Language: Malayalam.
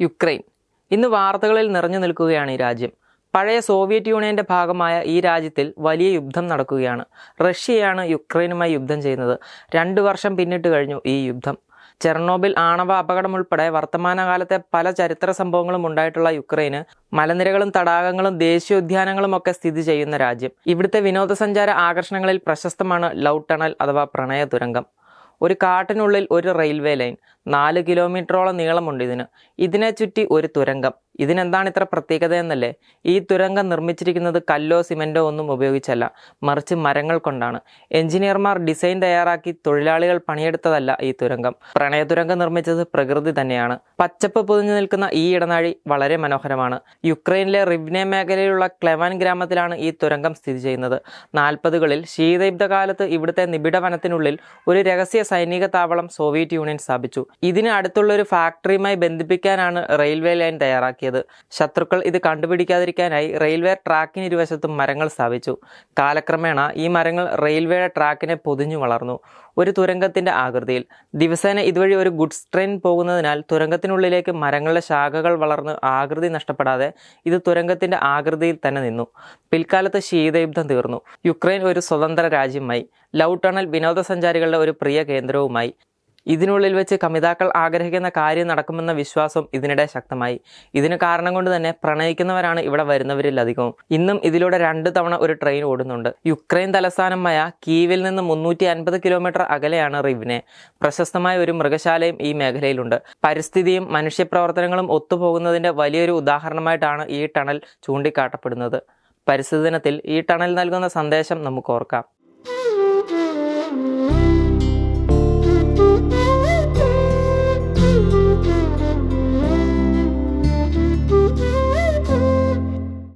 യുക്രൈൻ. ഇന്ന് വാർത്തകളിൽ നിറഞ്ഞു നിൽക്കുകയാണ് ഈ രാജ്യം. പഴയ സോവിയറ്റ് യൂണിയന്റെ ഭാഗമായ ഈ രാജ്യത്തിൽ വലിയ യുദ്ധം നടക്കുകയാണ്. റഷ്യയാണ് യുക്രൈനുമായി യുദ്ധം ചെയ്യുന്നത്. രണ്ടു വർഷം പിന്നിട്ട് കഴിഞ്ഞു ഈ യുദ്ധം. ചെർണോബിൽ ആണവ അപകടം ഉൾപ്പെടെ വർത്തമാനകാലത്തെ പല ചരിത്ര സംഭവങ്ങളും ഉണ്ടായിട്ടുള്ള യുക്രൈന് മലനിരകളും തടാകങ്ങളും ദേശീയോദ്യാനങ്ങളും ഒക്കെ സ്ഥിതി ചെയ്യുന്ന രാജ്യം. ഇവിടുത്തെ വിനോദസഞ്ചാര ആകർഷണങ്ങളിൽ പ്രശസ്തമാണ് ലവ് ടണൽ അഥവാ പ്രണയ തുരങ്കം. ഒരു കാട്ടിനുള്ളിൽ ഒരു റെയിൽവേ ലൈൻ നാല് കിലോമീറ്ററോളം നീളമുണ്ട് ഇതിന്. ഇതിനെ ചുറ്റി ഒരു തുരങ്കം. ഇതിനെന്താണ് ഇത്ര പ്രത്യേകത എന്നല്ലേ? ഈ തുരങ്കം നിർമ്മിച്ചിരിക്കുന്നത് കല്ലോ സിമെന്റോ ഒന്നും ഉപയോഗിച്ചല്ല. മറിച്ച് മരങ്ങൾ കൊണ്ടാണ്. എഞ്ചിനീയർമാർ ഡിസൈൻ തയ്യാറാക്കി തൊഴിലാളികൾ പണിയെടുത്തതല്ല ഈ തുരങ്കം. പ്രണയ തുരങ്കം നിർമ്മിച്ചത് പ്രകൃതി തന്നെയാണ്. പച്ചപ്പ് പൊതിഞ്ഞു നിൽക്കുന്ന ഈ ഇടനാഴി വളരെ മനോഹരമാണ്. യുക്രൈനിലെ റിവ്നെ മേഖലയിലുള്ള ക്ലെവാൻ ഗ്രാമത്തിലാണ് ഈ തുരങ്കം സ്ഥിതി ചെയ്യുന്നത്. നാൽപ്പതുകളിൽ ശീതയുദ്ധകാലത്ത് ഇവിടുത്തെ നിബിഡ വനത്തിനുള്ളിൽ ഒരു രഹസ്യ സൈനിക താവളം സോവിയറ്റ് യൂണിയൻ സ്ഥാപിച്ചു. ഇതിന് അടുത്തുള്ള ഒരു ഫാക്ടറിയുമായി ബന്ധിപ്പിക്കാനാണ് റെയിൽവേ ലൈൻ തയ്യാറാക്കിയത് ശത്രുക്കൾ ഇത് കണ്ടുപിടിക്കാതിരിക്കാനായി റെയിൽവേ ട്രാക്കിന് ഇരുവശത്തും മരങ്ങൾ സ്ഥാപിച്ചു. കാലക്രമേണ ഈ മരങ്ങൾ റെയിൽവേയുടെ ട്രാക്കിനെ പൊതിഞ്ഞു വളർന്നു. ഒരു തുരങ്കത്തിന്റെ ആകൃതിയിൽ. ദിവസേന ഇതുവഴി ഒരു ഗുഡ്സ് ട്രെയിൻ പോകുന്നതിനാൽ തുരങ്കത്തിനുള്ളിലേക്ക് മരങ്ങളുടെ ശാഖകൾ വളർന്ന് ആകൃതി നഷ്ടപ്പെടാതെ ഇത് തുരങ്കത്തിന്റെ ആകൃതിയിൽ തന്നെ നിന്നു. പിൽക്കാലത്ത് ശീതയുദ്ധം തീർന്നു. യുക്രൈൻ ഒരു സ്വതന്ത്ര രാജ്യമായി. ലവ് ടണൽ വിനോദസഞ്ചാരികളുടെ ഒരു പ്രിയ കേന്ദ്രവുമായി. ഇതിനുള്ളിൽ വെച്ച് കമിതാക്കൾ ആഗ്രഹിക്കുന്ന കാര്യം നടക്കുമെന്ന വിശ്വാസം ഇതിനിടെ ശക്തമായി. ഇതിന് കാരണം കൊണ്ട് തന്നെ പ്രണയിക്കുന്നവരാണ് ഇവിടെ വരുന്നവരിൽ അധികവും. ഇന്നും ഇതിലൂടെ രണ്ട് തവണ ഒരു ട്രെയിൻ ഓടുന്നുണ്ട്. യുക്രൈൻ തലസ്ഥാനമായ കീവിൽ നിന്ന് മുന്നൂറ്റി അൻപത് കിലോമീറ്റർ അകലെയാണ് റിവിനെ. പ്രശസ്തമായ ഒരു മൃഗശാലയും ഈ മേഖലയിലുണ്ട്. പരിസ്ഥിതിയും മനുഷ്യപ്രവർത്തനങ്ങളും ഒത്തുപോകുന്നതിന്റെ വലിയൊരു ഉദാഹരണമായിട്ടാണ് ഈ ടണൽ ചൂണ്ടിക്കാട്ടപ്പെടുന്നത്. പരിസ്ഥിതി ദിനത്തിൽ ഈ ടണൽ നൽകുന്ന സന്ദേശം നമുക്ക് ഓർക്കാം.